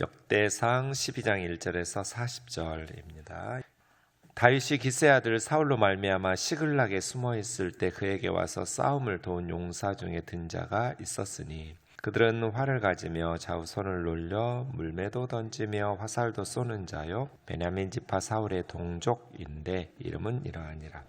역대상 12장 1절에서 40절입니다. 다윗이 기세 아들 사울로 말미암아 시글락에 숨어 있을 때 그에게 와서 싸움을 도운 용사 중에 든 자가 있었으니 그들은 활을 가지며 좌우 손을 놀려 물매도 던지며 화살도 쏘는 자요 베냐민 지파 사울의 동족인데 이름은 이러하니라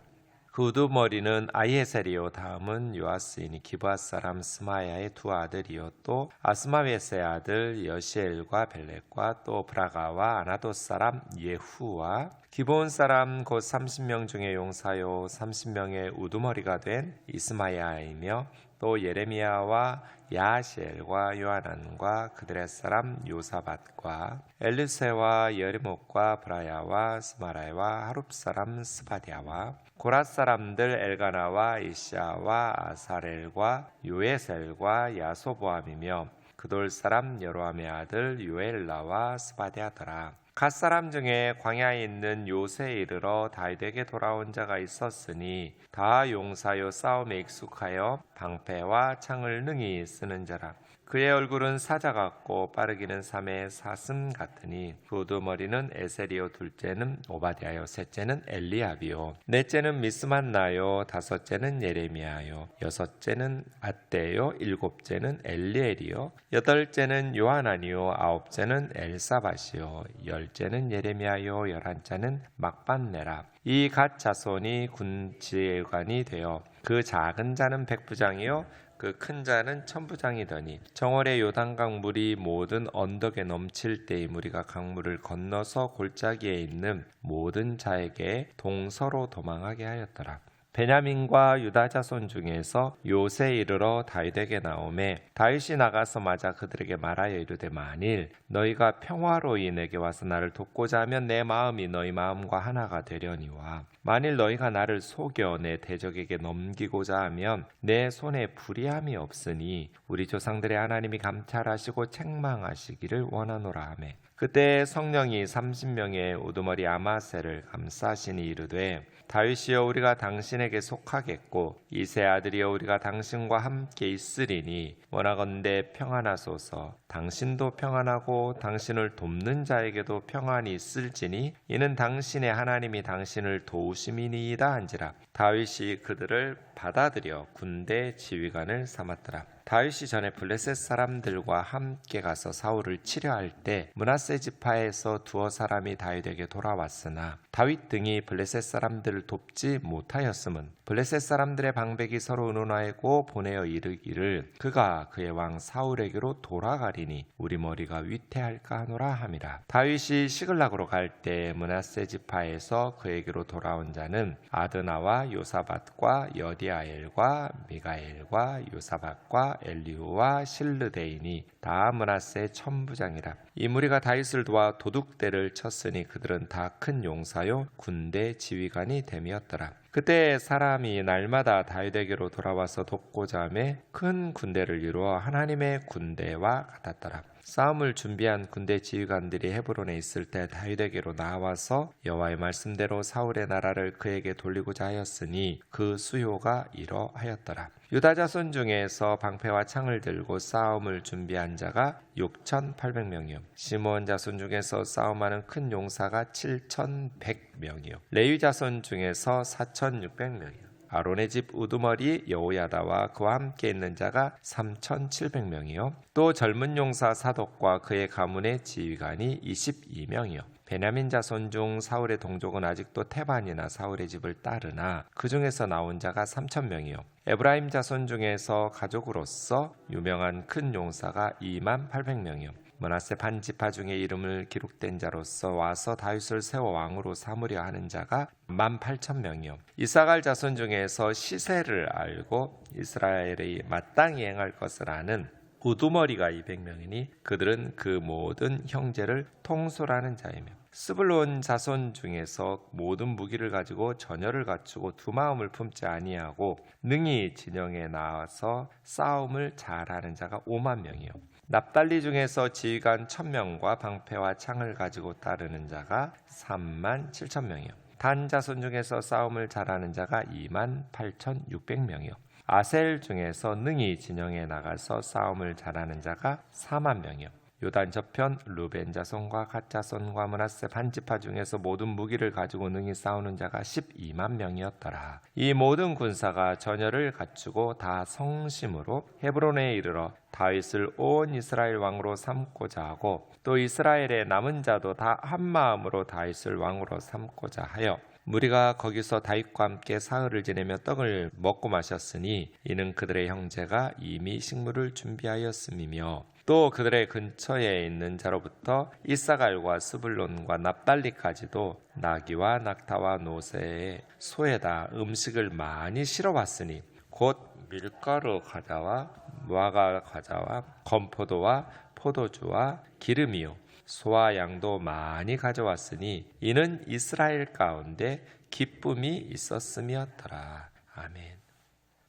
그 우두머리는 아이에셀이요. 다음은 요아스이니 기브아 사람 스마야의 두 아들이요. 또 아스마베스의 아들 여시엘과 벨렉과 또 브라가와 아나도 사람 예후와 기브온 사람 곧 30명 중에 용사요. 30명의 우두머리가 된 이스마야이며 또 예레미야와 야시엘과 요하난과 그들의 사람 요사밭과 엘르세와 여리목과 브라야와 스마라야와 하룹 사람 스바디아와 고랏 사람들 엘가나와 이샤와 아사렐과 요에셀과 야소보암이며 그돌 사람 여로함의 아들 요엘라와 스바디아더라 갓 사람 중에 광야에 있는 요새에 이르러 다윗에게 돌아온 자가 있었으니 다 용사요 싸움에 익숙하여 방패와 창을 능히 쓰는 자라 그의 얼굴은 사자 같고 빠르기는 삼의 사슴 같으니 그 우두머리는 에세리오 둘째는 오바디아요 셋째는 엘리압이요. 넷째는 미스만나요 다섯째는 예레미야요 여섯째는 아떼요 일곱째는 엘리엘이요 여덟째는 요하나니요 아홉째는 엘사바시요 열째는 예레미야요 열한째는 막반네라 이 갓 자손이 군 지휘관이 되어 그 작은 자는 백부장이요 그 큰 자는 천부장이더니 정월의 요단강 물이 모든 언덕에 넘칠 때의 무리가 강물을 건너서 골짜기에 있는 모든 자에게 동서로 도망하게 하였더라. 베냐민과 유다 자손 중에서 요새 이르러 다윗에게 나오매 다윗이 나가서 맞아 그들에게 말하여 이르되 만일 너희가 평화로이 내게 와서 나를 돕고자 하면 내 마음이 너희 마음과 하나가 되려니와 만일 너희가 나를 속여 내 대적에게 넘기고자 하면 내 손에 불의함이 없으니 우리 조상들의 하나님이 감찰하시고 책망하시기를 원하노라 하매 그때 성령이 30명의 우두머리 아마세를 감싸시니 이르되 다윗이여 우리가 당신에게 속하겠고 이세 아들이여 우리가 당신과 함께 있으리니 원하건대 평안하소서. 당신도 평안하고 당신을 돕는 자에게도 평안이 있을지니 이는 당신의 하나님이 당신을 도우심이니이다 한지라. 다윗이 그들을 받아들여 군대 지휘관을 삼았더라 다윗이 전에 블레셋 사람들과 함께 가서 사울을 치려할 때 문하세 지파에서 두어 사람이 다윗에게 돌아왔으나 다윗 등이 블레셋 사람들을 돕지 못하였음은 블레셋 사람들의 방백이 서로 의논하고 보내어 이르기를 그가 그의 왕 사울에게로 돌아가리니 우리 머리가 위태할까 하노라 함이라. 다윗이 시글락으로 갈 때 문하세 지파에서 그에게로 돌아온 자는 아드나와 요사밭과 여디아엘과 미가엘과 요사밭과 엘리후와 실르데인이 다 문하세 천부장이라. 이 무리가 다윗을 도와 도둑대를 쳤으니 그들은 다 큰 용사요 군대 지휘관이 됨이었더라. 그때 사람이 날마다 다윗에게로 돌아와서 돕고자 하며 큰 군대를 이루어 하나님의 군대와 같았더라 싸움을 준비한 군대 지휘관들이 헤브론에 있을 때 다윗에게로 나와서 여호와의 말씀대로 사울의 나라를 그에게 돌리고자 하였으니 그 수요가 이러하였더라. 유다 자손 중에서 방패와 창을 들고 싸움을 준비한 자가 6,800명이요. 시몬 자손 중에서 싸움하는 큰 용사가 7,100명이요. 레위 자손 중에서 4,600명이요. 아론의 집 우두머리 여호야다와 그와 함께 있는 자가 3,700명이요. 또 젊은 용사 사독과 그의 가문의 지휘관이 22명이요. 베냐민 자손 중 사울의 동족은 아직도 테반이나 사울의 집을 따르나 그 중에서 나온 자가 3천 명이요. 에브라임 자손 중에서 가족으로서 유명한 큰 용사가 2만 800명이요. 문하세 반지파 중에 이름을 기록된 자로서 와서 다윗을 세워 왕으로 삼으려 하는 자가 1만 8천 명이요. 이사갈 자손 중에서 시세를 알고 이스라엘의 마땅히 행할 것을 아는 우두머리가 200명이니 그들은 그 모든 형제를 통솔하는 자이며 스불론 자손 중에서 모든 무기를 가지고 전열을 갖추고 두 마음을 품지 아니하고 능히 진영에 나와서 싸움을 잘하는 자가 5만 명이요 납달리 중에서 지휘관 1000명과 방패와 창을 가지고 따르는 자가 3만 7천 명이요. 단 자손 중에서 싸움을 잘하는 자가 2만 8,600명이요. 아셀 중에서 능히 진영에 나가서 싸움을 잘하는 자가 4만 명이요 요단 저편 루벤 자손과 갓 자손과 문하세 반지파 중에서 모든 무기를 가지고 능히 싸우는 자가 12만 명이었더라. 이 모든 군사가 전열을 갖추고 다 성심으로 헤브론에 이르러 다윗을 온 이스라엘 왕으로 삼고자 하고 또 이스라엘의 남은 자도 다 한 마음으로 다윗을 왕으로 삼고자 하여 무리가 거기서 다윗과 함께 사흘을 지내며 떡을 먹고 마셨으니 이는 그들의 형제가 이미 식물을 준비하였음이며 또 그들의 근처에 있는 자로부터 이사갈과 스불론과 납달리까지도 나귀와 낙타와 노새에 소에다 음식을 많이 실어 왔으니 곧 밀가루 과자와 무화과 과자와 건포도와 포도주와 기름이요 소와 양도 많이 가져왔으니 이는 이스라엘 가운데 기쁨이 있었음이었더라. 아멘.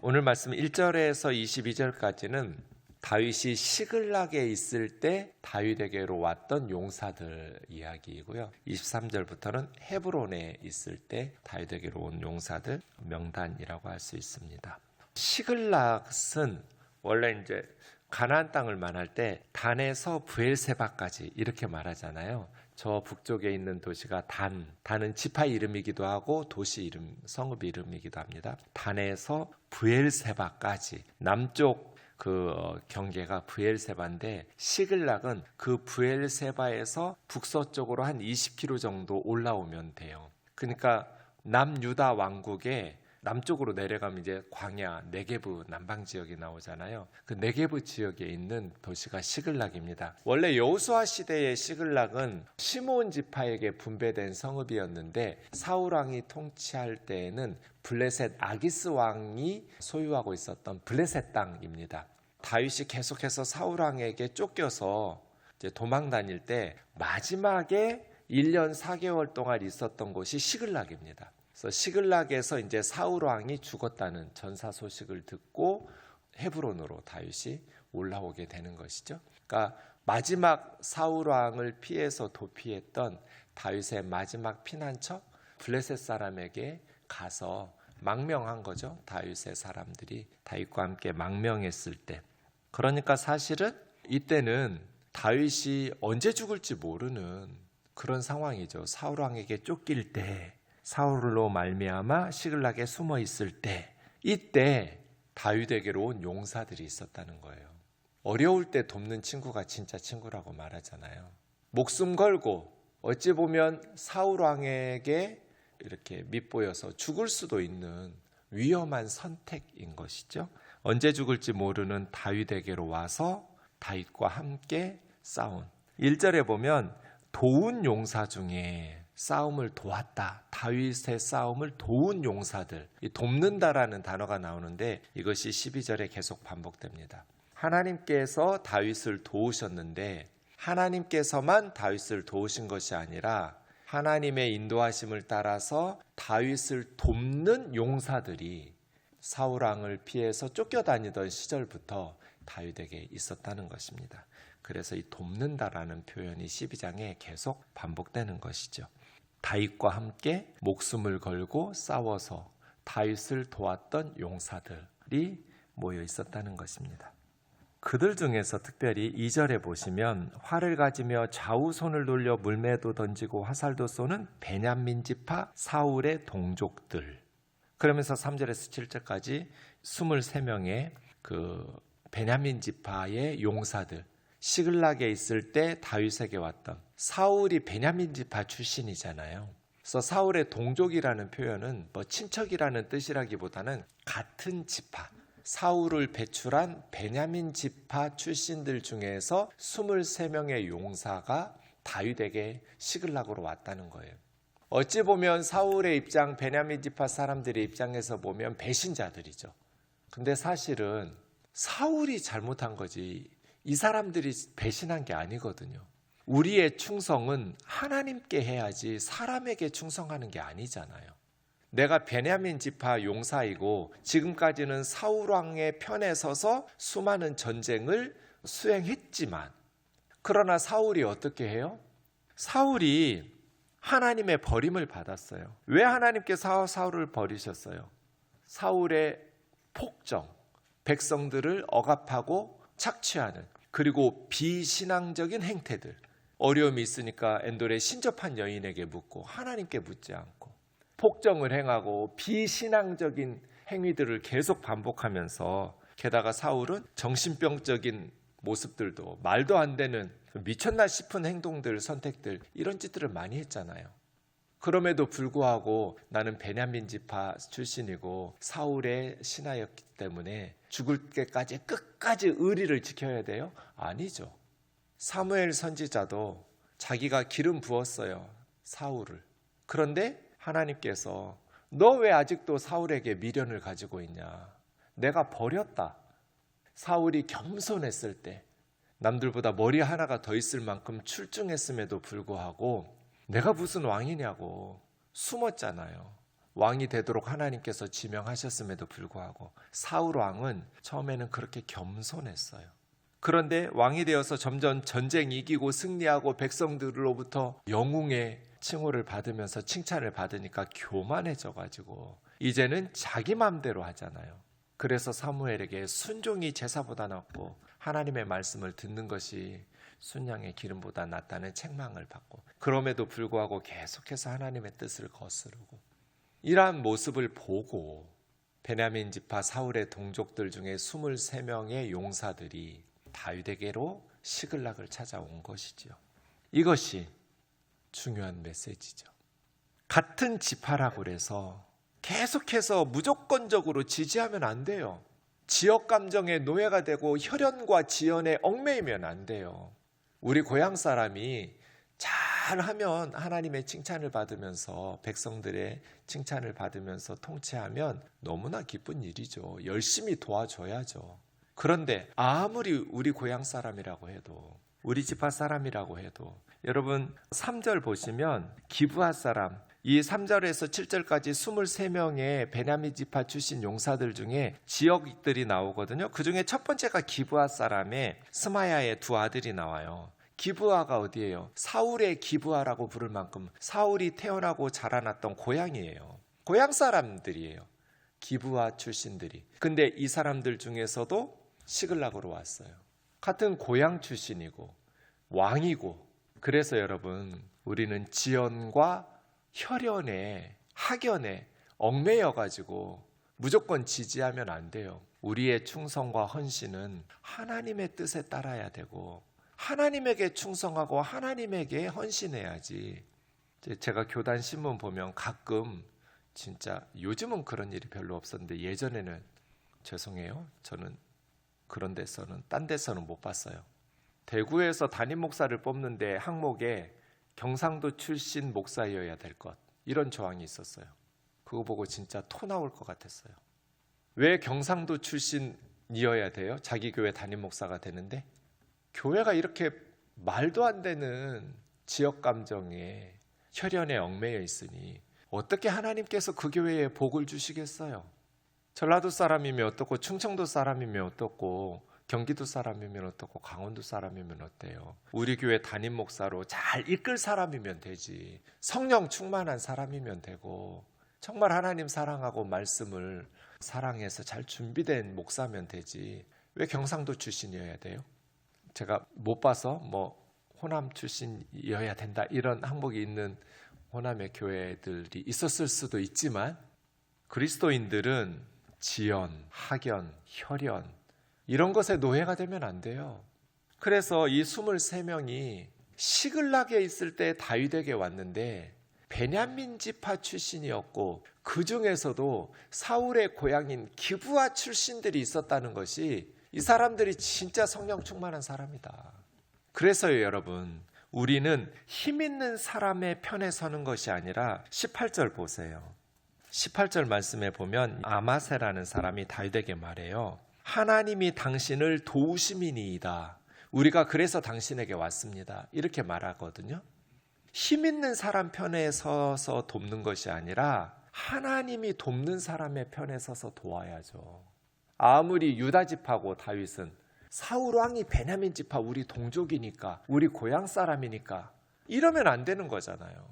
오늘 말씀 1절에서 22절까지는 다윗이 시글락에 있을 때 다윗에게로 왔던 용사들 이야기이고요. 23절부터는 헤브론에 있을 때 다윗에게로 온 용사들 명단이라고 할 수 있습니다. 시글락은 원래 이제 가나안 땅을 말할 때 단에서 부엘세바까지 이렇게 말하잖아요. 저 북쪽에 있는 도시가 단, 단은 지파 이름이기도 하고 도시 이름, 성읍 이름이기도 합니다. 단에서 부엘세바까지 남쪽 그 경계가 부엘세바인데 시글락은 그 부엘세바에서 북서쪽으로 한 20km 정도 올라오면 돼요. 그러니까 남유다 왕국에 남쪽으로 내려가면 이제 광야 네게브 남방 지역이 나오잖아요. 그 네게브 지역에 있는 도시가 시글락입니다. 원래 여호수아 시대의 시글락은 시몬 지파에게 분배된 성읍이었는데 사울 왕이 통치할 때에는 블레셋 아기스 왕이 소유하고 있었던 블레셋 땅입니다. 다윗이 계속해서 사울 왕에게 쫓겨서 도망 다닐 때 마지막에 1년 4개월 동안 있었던 곳이 시글락입니다. 그래서 시글락에서 이제 사울 왕이 죽었다는 전사 소식을 듣고 헤브론으로 다윗이 올라오게 되는 것이죠. 그러니까 마지막 사울 왕을 피해서 도피했던 다윗의 마지막 피난처 블레셋 사람에게 가서 망명한 거죠. 다윗의 사람들이 다윗과 함께 망명했을 때. 그러니까 사실은 이때는 다윗이 언제 죽을지 모르는 그런 상황이죠. 사울 왕에게 쫓길 때 사울로 말미암아 시글락에 숨어 있을 때 이때 다윗에게로 온 용사들이 있었다는 거예요. 어려울 때 돕는 친구가 진짜 친구라고 말하잖아요. 목숨 걸고 어찌 보면 사울 왕에게 이렇게 밑보여서 죽을 수도 있는 위험한 선택인 것이죠. 언제 죽을지 모르는 다윗에게로 와서 다윗과 함께 싸운 1절에 보면 도운 용사 중에 싸움을 도왔다. 다윗의 싸움을 도운 용사들. 돕는다라는 단어가 나오는데 이것이 12절에 계속 반복됩니다. 하나님께서 다윗을 도우셨는데 하나님께서만 다윗을 도우신 것이 아니라 하나님의 인도하심을 따라서 다윗을 돕는 용사들이 사울 왕을 피해서 쫓겨다니던 시절부터 다윗에게 있었다는 것입니다. 그래서 이 돕는다라는 표현이 12장에 계속 반복되는 것이죠. 다윗과 함께 목숨을 걸고 싸워서 다윗을 도왔던 용사들이 모여 있었다는 것입니다. 그들 중에서 특별히 2절에 보시면 활을 가지며 좌우 손을 돌려 물매도 던지고 화살도 쏘는 베냐민 지파 사울의 동족들. 그러면서 3절에서 7절까지 23명의 그 베냐민 지파의 용사들 시글락에 있을 때 다윗에게 왔던 사울이 베냐민 지파 출신이잖아요. 그래서 사울의 동족이라는 표현은 뭐 친척이라는 뜻이라기보다는 같은 지파, 사울을 배출한 베냐민 지파 출신들 중에서 23명의 용사가 다윗에게 시글락으로 왔다는 거예요. 어찌 보면 사울의 입장, 베냐민 지파 사람들의 입장에서 보면 배신자들이죠. 근데 사실은 사울이 잘못한 거지 이 사람들이 배신한 게 아니거든요. 우리의 충성은 하나님께 해야지 사람에게 충성하는 게 아니잖아요. 내가 베냐민 지파 용사이고 지금까지는 사울 왕의 편에 서서 수많은 전쟁을 수행했지만 그러나 사울이 어떻게 해요? 사울이 하나님의 버림을 받았어요. 왜 하나님께서 사울을 버리셨어요? 사울의 폭정, 백성들을 억압하고 착취하는 그리고 비신앙적인 행태들 어려움이 있으니까 엔돌의 신접한 여인에게 묻고 하나님께 묻지 않고 폭정을 행하고 비신앙적인 행위들을 계속 반복하면서 게다가 사울은 정신병적인 모습들도 말도 안 되는 미쳤나 싶은 행동들 선택들 이런 짓들을 많이 했잖아요. 그럼에도 불구하고 나는 베냐민 지파 출신이고 사울의 신하였기 때문에 죽을 때까지 끝까지 의리를 지켜야 돼요? 아니죠. 사무엘 선지자도 자기가 기름 부었어요. 사울을. 그런데 하나님께서 너 왜 아직도 사울에게 미련을 가지고 있냐? 내가 버렸다. 사울이 겸손했을 때 남들보다 머리 하나가 더 있을 만큼 출중했음에도 불구하고 내가 무슨 왕이냐고 숨었잖아요. 왕이 되도록 하나님께서 지명하셨음에도 불구하고 사울 왕은 처음에는 그렇게 겸손했어요. 그런데 왕이 되어서 점점 전쟁 이기고 승리하고 백성들로부터 영웅의 칭호를 받으면서 칭찬을 받으니까 교만해져 가지고 이제는 자기 마음대로 하잖아요. 그래서 사무엘에게 순종이 제사보다 낫고 하나님의 말씀을 듣는 것이 순양의 기름보다 낫다는 책망을 받고 그럼에도 불구하고 계속해서 하나님의 뜻을 거스르고 이러한 모습을 보고 베냐민 지파 사울의 동족들 중에 23명의 용사들이 다윗에게로 시글락을 찾아온 것이지요. 이것이 중요한 메시지죠. 같은 지파라고 그래서 계속해서 무조건적으로 지지하면 안 돼요. 지역 감정의 노예가 되고 혈연과 지연에 얽매이면 안 돼요. 우리 고향 사람이 잘 하면 하나님의 칭찬을 받으면서 백성들의 칭찬을 받으면서 통치하면 너무나 기쁜 일이죠. 열심히 도와줘야죠. 그런데 아무리 우리 고향 사람이라고 해도 우리 집화 사람이라고 해도 여러분 3절 보시면 기브아 사람 이 3절에서 7절까지 23명의 베냐민 지파 출신 용사들 중에 지역들이 나오거든요. 그 중에 첫 번째가 기브아 사람의 스마야의 두 아들이 나와요. 기브아가 어디예요? 사울의 기브아라고 부를 만큼 사울이 태어나고 자라났던 고향이에요. 고향 사람들이에요. 기브아 출신들이. 근데 이 사람들 중에서도 시글락으로 왔어요. 같은 고향 출신이고 왕이고 그래서 여러분 우리는 지연과 혈연에 학연에 얽매여 가지고 무조건 지지하면 안 돼요. 우리의 충성과 헌신은 하나님의 뜻에 따라야 되고 하나님에게 충성하고 하나님에게 헌신해야지. 제가 교단 신문 보면 가끔 진짜 요즘은 그런 일이 별로 없었는데 예전에는 죄송해요. 저는 그런 데서는 딴 데서는 못 봤어요. 대구에서 담임 목사를 뽑는데 항목에 경상도 출신 목사여야 될 것. 이런 조항이 있었어요. 그거 보고 진짜 토 나올 것 같았어요. 왜 경상도 출신이어야 돼요? 자기 교회 담임 목사가 되는데? 교회가 이렇게 말도 안 되는 지역 감정에 혈연에 얽매여 있으니 어떻게 하나님께서 그 교회에 복을 주시겠어요? 전라도 사람이면 어떻고 충청도 사람이면 어떻고 경기도 사람이면 어떻고 강원도 사람이면 어때요? 우리 교회 담임 목사로 잘 이끌 사람이면 되지. 성령 충만한 사람이면 되고 정말 하나님 사랑하고 말씀을 사랑해서 잘 준비된 목사면 되지. 왜 경상도 출신이어야 돼요? 제가 못 봐서 뭐 호남 출신이어야 된다 이런 항목이 있는 호남의 교회들이 있었을 수도 있지만 그리스도인들은 지연, 학연, 혈연 이런 것에 노예가 되면 안 돼요. 그래서 이 23명이 시글락에 있을 때 다윗에게 왔는데 베냐민 지파 출신이었고 그 중에서도 사울의 고향인 기부아 출신들이 있었다는 것이 이 사람들이 진짜 성령 충만한 사람이다. 그래서요, 여러분. 우리는 힘 있는 사람의 편에 서는 것이 아니라 18절 보세요. 18절 말씀에 보면 아마세라는 사람이 다윗에게 말해요. 하나님이 당신을 도우심이니이다. 우리가 그래서 당신에게 왔습니다. 이렇게 말하거든요. 힘 있는 사람 편에 서서 돕는 것이 아니라 하나님이 돕는 사람의 편에 서서 도와야죠. 아무리 유다 집하고 다윗은 사울 왕이 베냐민 집하 우리 동족이니까 우리 고향 사람이니까 이러면 안 되는 거잖아요.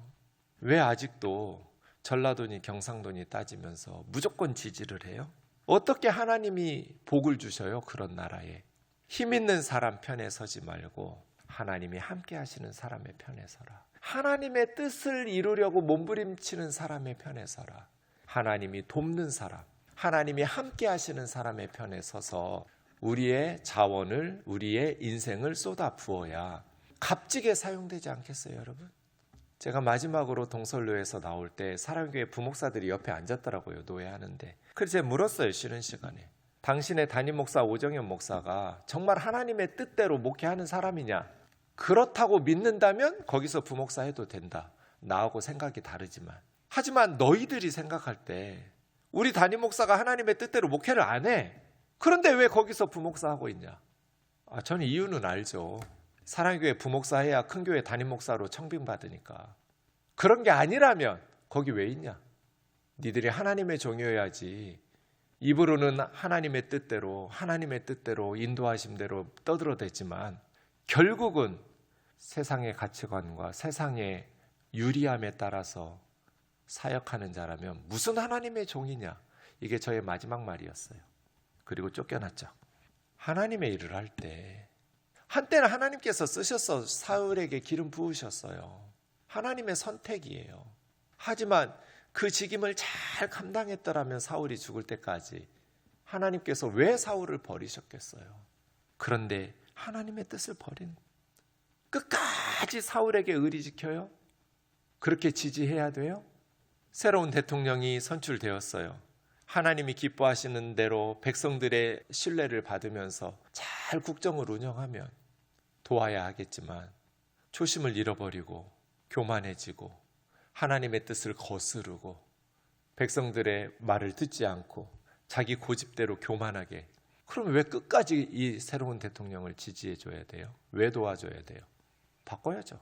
왜 아직도 전라도니 경상도니 따지면서 무조건 지지를 해요? 어떻게 하나님이 복을 주셔요? 그런 나라에. 힘 있는 사람 편에 서지 말고 하나님이 함께 하시는 사람의 편에 서라. 하나님의 뜻을 이루려고 몸부림치는 사람의 편에 서라. 하나님이 돕는 사람, 하나님이 함께 하시는 사람의 편에 서서 우리의 자원을, 우리의 인생을 쏟아 부어야 값지게 사용되지 않겠어요, 여러분? 제가 마지막으로 동설로에서 나올 때 사랑교회 부목사들이 옆에 앉았더라고요, 노예하는데. 그래서 제가 물었어요, 쉬는 시간에. 당신의 담임 목사 오정현 목사가 정말 하나님의 뜻대로 목회하는 사람이냐? 그렇다고 믿는다면 거기서 부목사 해도 된다. 나하고 생각이 다르지만. 하지만 너희들이 생각할 때 우리 담임 목사가 하나님의 뜻대로 목회를 안 해. 그런데 왜 거기서 부목사 하고 있냐? 아, 저는 이유는 알죠. 사랑교회 부목사 해야 큰 교회 담임 목사로 청빙 받으니까. 그런 게 아니라면 거기 왜 있냐? 니들이 하나님의 종이어야지. 입으로는 하나님의 뜻대로 하나님의 뜻대로 인도하심대로 떠들어댔지만 결국은 세상의 가치관과 세상의 유리함에 따라서 사역하는 자라면 무슨 하나님의 종이냐? 이게 저의 마지막 말이었어요. 그리고 쫓겨났죠. 하나님의 일을 할 때 한때는 하나님께서 쓰셨어 사울에게 기름 부으셨어요. 하나님의 선택이에요. 하지만 그 직임을 잘 감당했더라면 사울이 죽을 때까지 하나님께서 왜 사울을 버리셨겠어요? 그런데 하나님의 뜻을 버린 끝까지 사울에게 의리 지켜요? 그렇게 지지해야 돼요? 새로운 대통령이 선출되었어요. 하나님이 기뻐하시는 대로 백성들의 신뢰를 받으면서 잘 국정을 운영하면 도와야 하겠지만 초심을 잃어버리고 교만해지고 하나님의 뜻을 거스르고 백성들의 말을 듣지 않고 자기 고집대로 교만하게 그러면 왜 끝까지 이 새로운 대통령을 지지해 줘야 돼요? 왜 도와줘야 돼요? 바꿔야죠.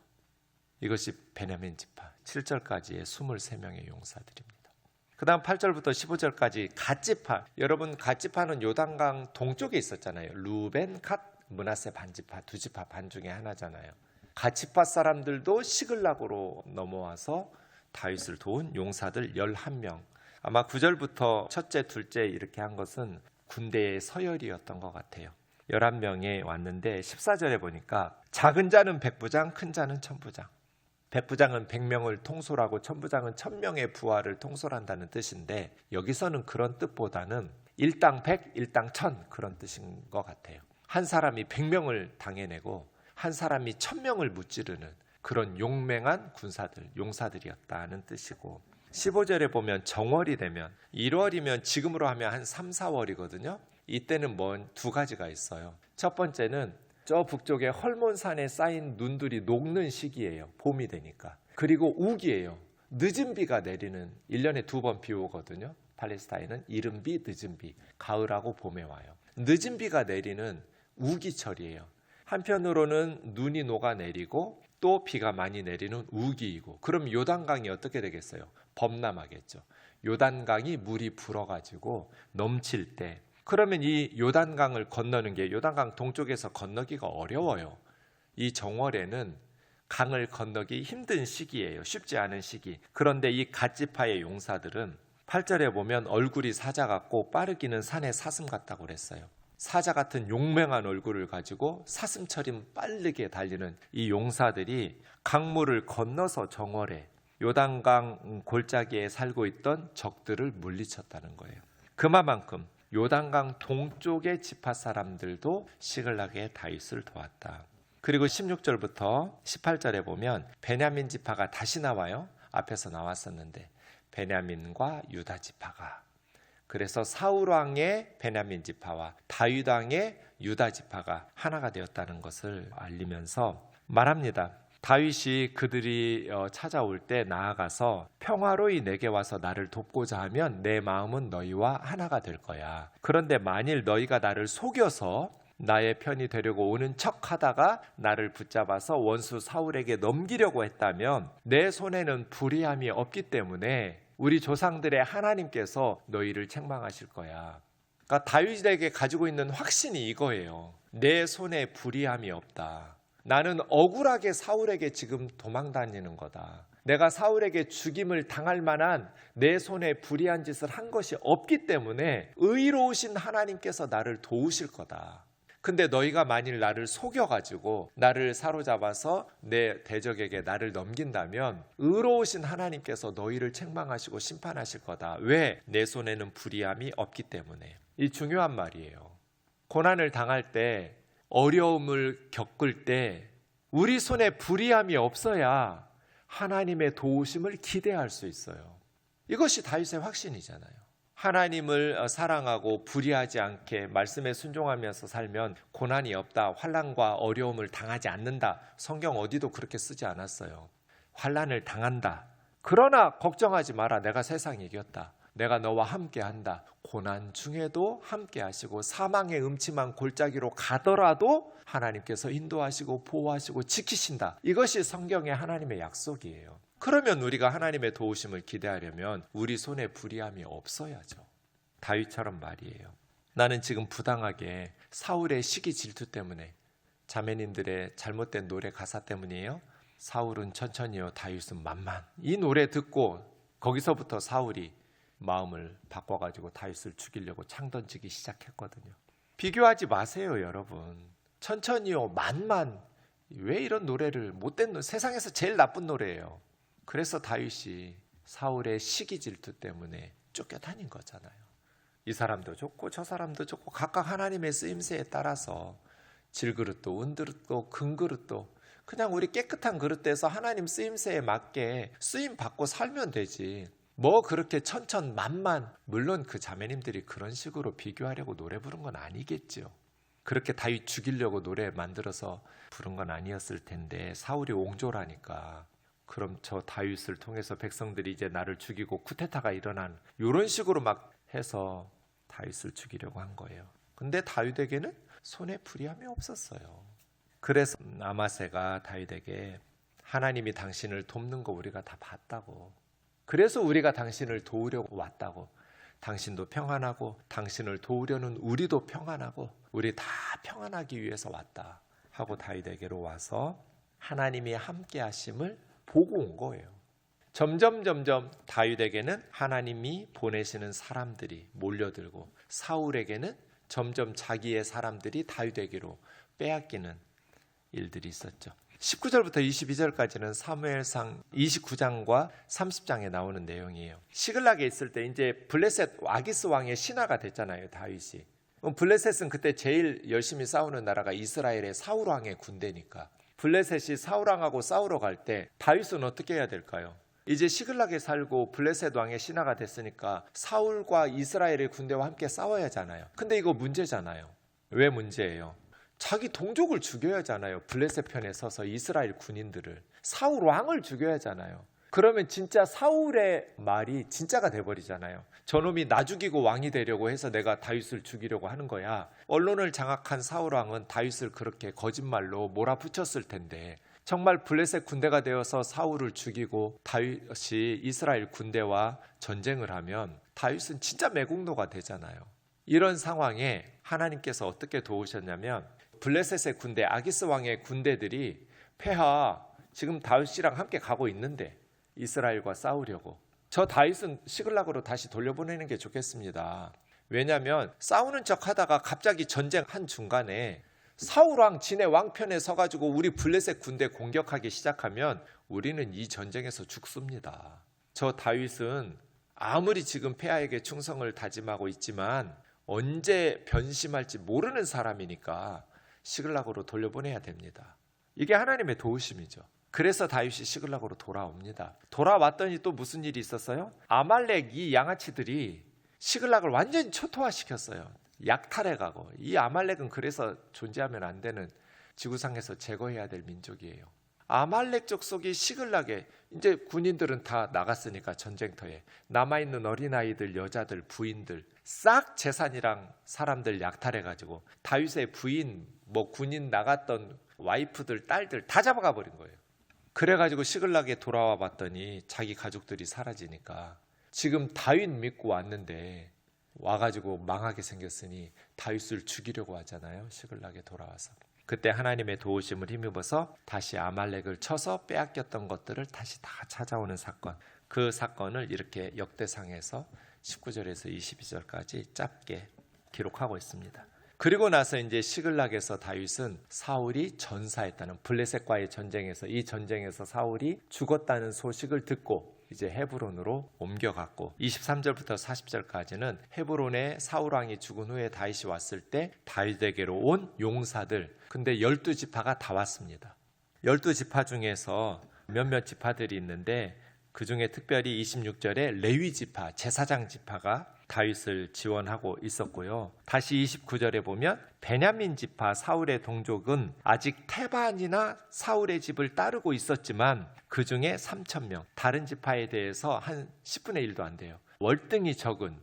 이것이 베냐민 지파 7절까지의 23명의 용사들입니다. 그다음 8절부터 15절까지 갓지파. 여러분 갓지파는 요단강 동쪽에 있었잖아요. 루벤, 갓, 문하세 반지파 두 지파 반 중에 하나잖아요. 갓지파 사람들도 시글락으로 넘어와서 다윗을 도운 용사들 11명. 아마 9절부터 첫째, 둘째 이렇게 한 것은 군대의 서열이었던 것 같아요. 11명에 왔는데 14절에 보니까 작은 자는 백부장, 큰 자는 천부장. 백부장은 100명을 통솔하고 천부장은 1000명의 부하를 통솔한다는 뜻인데 여기서는 그런 뜻보다는 일당 100, 일당 1000 그런 뜻인 것 같아요. 한 사람이 100명을 당해내고 한 사람이 1000명을 무찌르는 그런 용맹한 군사들, 용사들이었다는 뜻이고 15절에 보면 정월이 되면 1월이면 지금으로 하면 한 3, 4월이거든요. 이때는 뭔 두 가지가 있어요. 첫 번째는 저 북쪽에 헐몬산에 쌓인 눈들이 녹는 시기예요. 봄이 되니까. 그리고 우기예요. 늦은 비가 내리는 1년에 두 번 비 오거든요. 팔레스타인은 이른 비, 늦은 비. 가을하고 봄에 와요. 늦은 비가 내리는 우기철이에요. 한편으로는 눈이 녹아 내리고 또 비가 많이 내리는 우기이고 그럼 요단강이 어떻게 되겠어요? 범람하겠죠. 요단강이 물이 불어가지고 넘칠 때 그러면 이 요단강을 건너는 게 요단강 동쪽에서 건너기가 어려워요. 이 정월에는 강을 건너기 힘든 시기예요. 쉽지 않은 시기. 그런데 이 갓지파의 용사들은 8절에 보면 얼굴이 사자 같고 빠르기는 산의 사슴 같다고 그랬어요. 사자 같은 용맹한 얼굴을 가지고 사슴처럼 빠르게 달리는 이 용사들이 강물을 건너서 정월에 요단강 골짜기에 살고 있던 적들을 물리쳤다는 거예요. 그만큼 요단강 동쪽의 지파 사람들도 시글락의 다윗을 도왔다. 그리고 16절부터 18절에 보면 베냐민 지파가 다시 나와요. 앞에서 나왔었는데 베냐민과 유다 지파가 그래서 사울 왕의 베냐민 지파와 다윗 왕의 유다 지파가 하나가 되었다는 것을 알리면서 말합니다. 다윗이 그들이 어, 찾아올 때 나아가서 평화로이 내게 와서 나를 돕고자 하면 내 마음은 너희와 하나가 될 거야. 그런데 만일 너희가 나를 속여서 나의 편이 되려고 오는 척 하다가 나를 붙잡아서 원수 사울에게 넘기려고 했다면 내 손에는 불의함이 없기 때문에 우리 조상들의 하나님께서 너희를 책망하실 거야. 그러니까 다윗에게 가지고 있는 확신이 이거예요. 내 손에 불의함이 없다. 나는 억울하게 사울에게 지금 도망 다니는 거다. 내가 사울에게 죽임을 당할 만한 내 손에 불의한 짓을 한 것이 없기 때문에 의로우신 하나님께서 나를 도우실 거다. 근데 너희가 만일 나를 속여가지고 나를 사로잡아서 내 대적에게 나를 넘긴다면 의로우신 하나님께서 너희를 책망하시고 심판하실 거다. 왜? 내 손에는 불의함이 없기 때문에. 이 중요한 말이에요. 고난을 당할 때, 어려움을 겪을 때, 우리 손에 불의함이 없어야 하나님의 도우심을 기대할 수 있어요. 이것이 다윗의 확신이잖아요. 하나님을 어, 사랑하고 불의하지 않게 말씀에 순종하면서 살면 고난이 없다, 환란과 어려움을 당하지 않는다. 성경 어디도 그렇게 쓰지 않았어요. 환란을 당한다. 그러나 걱정하지 마라. 내가 세상 이겼다. 내가 너와 함께 한다. 고난 중에도 함께 하시고 사망의 음침한 골짜기로 가더라도 하나님께서 인도하시고 보호하시고 지키신다. 이것이 성경의 하나님의 약속이에요. 그러면 우리가 하나님의 도우심을 기대하려면 우리 손에 불의함이 없어야죠. 다윗처럼 말이에요. 나는 지금 부당하게 사울의 시기 질투 때문에 자매님들의 잘못된 노래 가사 때문이에요. 사울은 천천히요, 다윗은 만만. 이 노래 듣고 거기서부터 사울이 마음을 바꿔가지고 다윗을 죽이려고 창 던지기 시작했거든요. 비교하지 마세요, 여러분. 천천히요, 만만. 왜 이런 노래를 못된 노 세상에서 제일 나쁜 노래예요. 그래서 다윗이 사울의 시기 질투 때문에 쫓겨다닌 거잖아요. 이 사람도 좋고 저 사람도 좋고 각각 하나님의 쓰임새에 따라서 질그릇도 은그릇도 금그릇도 그냥 우리 깨끗한 그릇에서 하나님 쓰임새에 맞게 쓰임 받고 살면 되지. 뭐 그렇게 천천만만 물론 그 자매님들이 그런 식으로 비교하려고 노래 부른 건 아니겠죠. 그렇게 다윗 죽이려고 노래 만들어서 부른 건 아니었을 텐데 사울이 옹졸하니까 그럼 저 다윗을 통해서 백성들이 이제 나를 죽이고 쿠데타가 일어난 이런 식으로 막 해서 다윗을 죽이려고 한 거예요. 근데 다윗에게는 손에 불이함이 없었어요. 그래서 아마세가 다윗에게 하나님이 당신을 돕는 거 우리가 다 봤다고. 그래서 우리가 당신을 도우려고 왔다고. 당신도 평안하고 당신을 도우려는 우리도 평안하고 우리 다 평안하기 위해서 왔다 하고 다윗에게로 와서 하나님이 함께 하심을 보고 온 거예요. 점점 점점 다윗에게는 하나님이 보내시는 사람들이 몰려들고 사울에게는 점점 자기의 사람들이 다윗에게로 빼앗기는 일들이 있었죠. 19절부터 22절까지는 사무엘상 29장과 30장에 나오는 내용이에요. 시글락에 있을 때 이제 블레셋 아기스 왕의 신하가 됐잖아요, 다윗이. 블레셋은 그때 제일 열심히 싸우는 나라가 이스라엘의 사울 왕의 군대니까. 블레셋이 사울 왕하고 싸우러 갈 때 다윗은 어떻게 해야 될까요? 이제 시글락에 살고 블레셋 왕의 신하가 됐으니까 사울과 이스라엘의 군대와 함께 싸워야 하잖아요. 근데 이거 문제잖아요. 왜 문제예요? 자기 동족을 죽여야 하잖아요. 블레셋 편에 서서 이스라엘 군인들을 사울 왕을 죽여야 하잖아요. 그러면 진짜 사울의 말이 진짜가 돼버리잖아요. 저놈이 나 죽이고 왕이 되려고 해서 내가 다윗을 죽이려고 하는 거야. 언론을 장악한 사울 왕은 다윗을 그렇게 거짓말로 몰아붙였을 텐데 정말 블레셋 군대가 되어서 사울을 죽이고 다윗이 이스라엘 군대와 전쟁을 하면 다윗은 진짜 매국노가 되잖아요. 이런 상황에 하나님께서 어떻게 도우셨냐면 블레셋의 군대 아기스 왕의 군대들이 폐하 지금 다윗이랑 함께 가고 있는데 이스라엘과 싸우려고 저 다윗은 시글락으로 다시 돌려보내는 게 좋겠습니다. 왜냐하면 싸우는 척하다가 갑자기 전쟁 한 중간에 사울 왕 진의 왕편에 서가지고 우리 블레셋 군대 공격하기 시작하면 우리는 이 전쟁에서 죽습니다. 저 다윗은 아무리 지금 폐하에게 충성을 다짐하고 있지만 언제 변심할지 모르는 사람이니까 시글락으로 돌려보내야 됩니다. 이게 하나님의 도우심이죠. 그래서 다윗이 시글락으로 돌아옵니다. 돌아왔더니 또 무슨 일이 있었어요? 아말렉 이 양아치들이 시글락을 완전히 초토화시켰어요. 약탈해가고 이 아말렉은 그래서 존재하면 안 되는 지구상에서 제거해야 될 민족이에요. 아말렉 족속이 시글락에 이제 군인들은 다 나갔으니까 전쟁터에 남아 있는 어린 아이들, 여자들, 부인들 싹 재산이랑 사람들 약탈해 가지고 다윗의 부인, 뭐 군인 나갔던 와이프들, 딸들 다 잡아가 버린 거예요. 그래 가지고 시글락에 돌아와 봤더니 자기 가족들이 사라지니까 지금 다윗 믿고 왔는데 와가지고 망하게 생겼으니 다윗을 죽이려고 하잖아요. 시글락에 돌아와서. 그때 하나님의 도우심을 힘입어서 다시 아말렉을 쳐서 빼앗겼던 것들을 다시 다 찾아오는 사건. 그 사건을 이렇게 역대상에서 19절에서 22절까지 짧게 기록하고 있습니다. 그리고 나서 이제 시글락에서 다윗은 사울이 전사했다는 블레셋과의 전쟁에서 이 전쟁에서 사울이 죽었다는 소식을 듣고 이제 헤브론으로 옮겨갔고 23절부터 40절까지는 헤브론에 사울 왕이 죽은 후에 다윗이 왔을 때 다윗에게로 온 용사들 근데 12지파가 다 왔습니다. 12지파 중에서 몇몇 지파들이 있는데 그 중에 특별히 26절에 레위 지파, 제사장 지파가 다윗을 지원하고 있었고요. 다시 29절에 보면 베냐민 지파 사울의 동족은 아직 테반이나 사울의 집을 따르고 있었지만 그 중에 3천 명, 다른 지파에 대해서 한 10분의 1도 안 돼요. 월등히 적은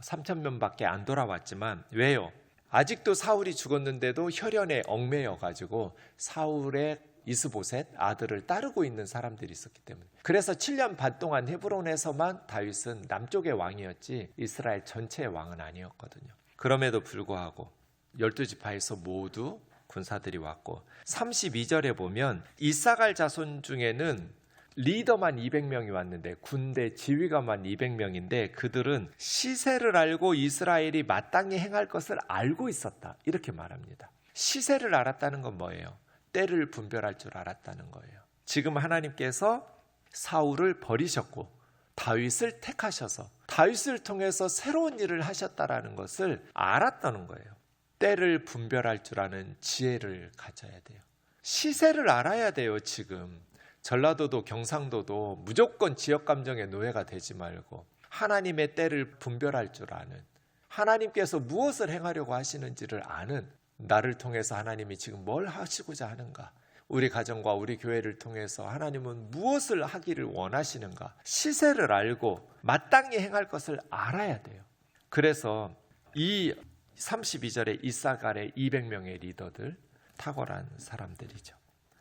3천 명밖에 안 돌아왔지만 왜요? 아직도 사울이 죽었는데도 혈연에 얽매여 가지고 사울의 이스보셋 아들을 따르고 있는 사람들이 있었기 때문에 그래서 7년 반 동안 헤브론에서만 다윗은 남쪽의 왕이었지 이스라엘 전체의 왕은 아니었거든요. 그럼에도 불구하고 12지파에서 모두 군사들이 왔고 32절에 보면 이사갈 자손 중에는 리더만 200명이 왔는데 군대 지휘관만 200명인데 그들은 시세를 알고 이스라엘이 마땅히 행할 것을 알고 있었다. 이렇게 말합니다. 시세를 알았다는 건 뭐예요? 때를 분별할 줄 알았다는 거예요. 지금 하나님께서 사울을 버리셨고 다윗을 택하셔서 다윗을 통해서 새로운 일을 하셨다라는 것을 알았다는 거예요. 때를 분별할 줄 아는 지혜를 가져야 돼요. 시세를 알아야 돼요, 지금. 전라도도 경상도도 무조건 지역 감정의 노예가 되지 말고 하나님의 때를 분별할 줄 아는 하나님께서 무엇을 행하려고 하시는지를 아는 나를 통해서 하나님이 지금 뭘 하시고자 하는가? 우리 가정과 우리 교회를 통해서 하나님은 무엇을 하기를 원하시는가? 시세를 알고 마땅히 행할 것을 알아야 돼요. 그래서 이 32절의 이사갈의 200명의 리더들 탁월한 사람들이죠.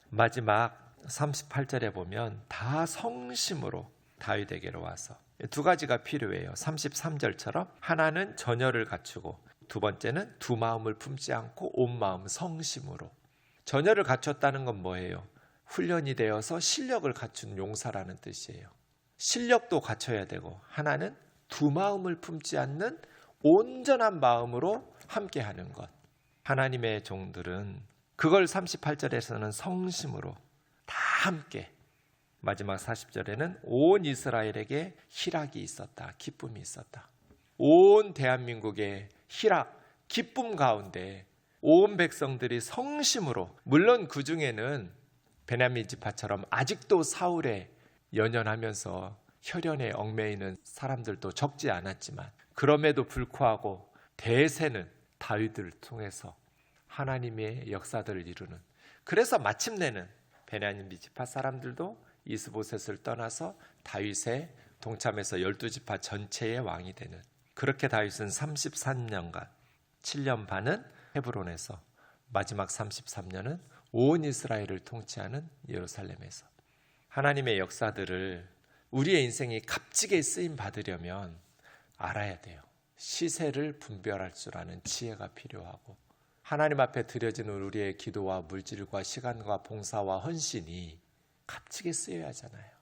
마지막 38절에 보면 다 성심으로 다윗에게로 와서 두 가지가 필요해요. 33절처럼 하나는 전열을 갖추고 두 번째는 두 마음을 품지 않고 온 마음 성심으로. 전열을 갖췄다는 건 뭐예요? 훈련이 되어서 실력을 갖춘 용사라는 뜻이에요. 실력도 갖춰야 되고 하나는 두 마음을 품지 않는 온전한 마음으로 함께 하는 것. 하나님의 종들은 그걸 38절에서는 성심으로 다 함께 마지막 40절에는 온 이스라엘에게 희락이 있었다. 기쁨이 있었다. 온 대한민국의 희락, 기쁨 가운데 온 백성들이 성심으로 물론 그 중에는 베냐민 지파처럼 아직도 사울에 연연하면서 혈연에 얽매이는 사람들도 적지 않았지만 그럼에도 불구하고 대세는 다윗을 통해서 하나님의 역사들을 이루는 그래서 마침내는 베냐민 지파 사람들도 이스보셋을 떠나서 다윗의 동참해서 열두 지파 전체의 왕이 되는 그렇게 다윗은 33년간 7년 반은 헤브론에서 마지막 33년은 온 이스라엘을 통치하는 예루살렘에서 하나님의 역사들을 우리의 인생이 값지게 쓰임 받으려면 알아야 돼요. 시세를 분별할 줄 아는 지혜가 필요하고 하나님 앞에 드려지는 우리의 기도와 물질과 시간과 봉사와 헌신이 값지게 쓰여야 하잖아요.